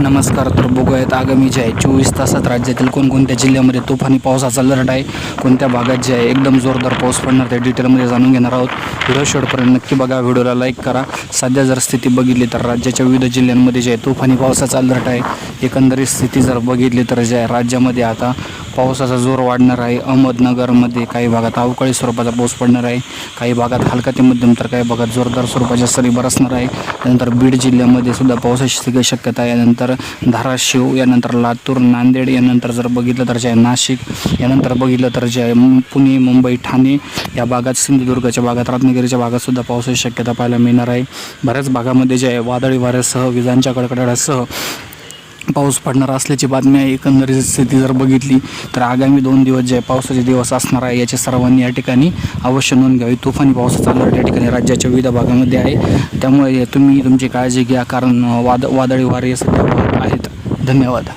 नमस्कार तर बघूयात आगामी जे आहे चोवीस तासात राज्यातील कोणकोणत्या जिल्ह्यामध्ये तुफानी पावसाचा अलर्ट आहे कोणत्या भागात जे आहे एकदम जोरदार पाऊस पडणार त्या डिटेलमध्ये जाणून घेणार आहोत. व्हिडिओ शेवटपर्यंत नक्की बघा व्हिडिओला लाईक करा. सध्या जर स्थिती बघितली तर राज्याच्या विविध जिल्ह्यांमध्ये जे आहे तुफानी पावसाचा अलर्ट आहे. एकंदरीत स्थिती जर बघितली तर जे आहे राज्यामध्ये आता पावसाचा जोर वाढणार आहे. अहमदनगरमध्ये काही भागात अवकाळी स्वरूपाचा पाऊस पडणार आहे. काही भागात हलका ते मध्यम तर काही भागात जोरदार स्वरूपाच्या सरी बरसणार आहे. त्यानंतर बीड जिल्ह्यामध्ये सुद्धा पावसाची शक्यता आहे. यानंतर धाराशिव यानंतर लातूर नांदेड यानंतर जर बघितलं तर जे आहे नाशिक यानंतर बघितलं तर जे आहे पुणे मुंबई ठाणे. या भागात सिंधुदुर्गच्या भागात रत्नागिरीच्या भागात सुद्धा पावसाची शक्यता पाहायला मिळणार आहे. बऱ्याच भागामध्ये जे आहे वादळी वाऱ्यासह विजांच्या कडकडाटासह पाऊस पडणार असल्याची बातमी आहे. एकंदरीत स्थिती जर बघितली तर आगामी दोन दिवस जे पावसाचे दिवस असणार आहे याची सर्वांनी या ठिकाणी अवश्य नोंद घ्यावी. तुफानी पावसाचा अलर्ट या ठिकाणी राज्याच्या विविध भागामध्ये आहे. त्यामुळे तुम्ही तुमची काळजी घ्या कारण वाद वादळी वारे सध्या आहेत. धन्यवाद.